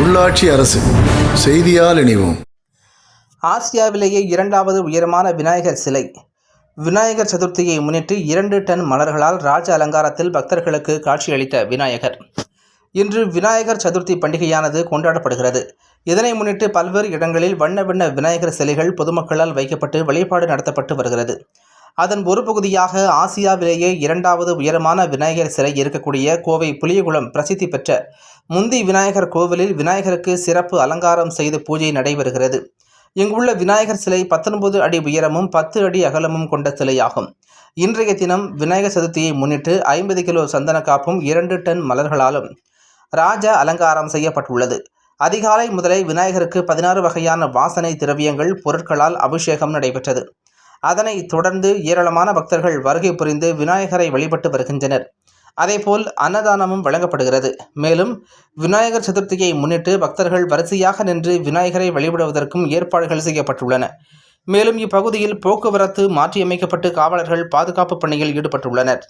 உள்ளாட்சி அரசு செய்தியால் இணைவோம். ஆசியாவிலேயே இரண்டாவது உயரமான விநாயகர் சிலை. விநாயகர் சதுர்த்தியை முன்னிட்டு இரண்டு டன் மலர்களால் ராஜ அலங்காரத்தில் பக்தர்களுக்கு காட்சியளித்த விநாயகர். இன்று விநாயகர் சதுர்த்தி பண்டிகையானது கொண்டாடப்படுகிறது. இதனை முன்னிட்டு பல்வேறு இடங்களில் வண்ண வண்ண விநாயகர் சிலைகள் பொதுமக்களால் வைக்கப்பட்டு வழிபாடு நடத்தப்பட்டு வருகிறது. அதன் ஒரு பகுதியாக ஆசியாவிலேயே இரண்டாவது உயரமான விநாயகர் சிலை இருக்கக்கூடிய கோவை புளியகுளம் பிரசித்தி பெற்ற முந்தி விநாயகர் கோவிலில் விநாயகருக்கு சிறப்பு அலங்காரம் செய்து பூஜை நடைபெறுகிறது. இங்குள்ள விநாயகர் சிலை பத்தொன்பது அடி உயரமும் பத்து அடி அகலமும் கொண்ட சிலையாகும். இன்றைய தினம் விநாயகர் சதுர்த்தியை முன்னிட்டு ஐம்பது கிலோ சந்தன காப்பும் இரண்டு டன் மலர்களாலும் ராஜ அலங்காரம் செய்யப்பட்டுள்ளது. அதிகாலை முதலே விநாயகருக்கு பதினாறு வகையான வாசனை திரவியங்கள் பொருட்களால் அபிஷேகம் நடைபெற்றது. அதனைத் தொடர்ந்து ஏராளமான பக்தர்கள் வருகை புரிந்து விநாயகரை வழிபட்டு வருகின்றனர். அதேபோல் அன்னதானமும் வழங்கப்படுகிறது. மேலும் விநாயகர் சதுர்த்தியை முன்னிட்டு பக்தர்கள் வரிசையாக நின்று விநாயகரை வழிபடுவதற்கும் ஏற்பாடுகள் செய்யப்பட்டுள்ளன. மேலும் இப்பகுதியில் போக்குவரத்து மாற்றியமைக்கப்பட்டு காவலர்கள் பாதுகாப்பு பணியில் ஈடுபட்டுள்ளனர்.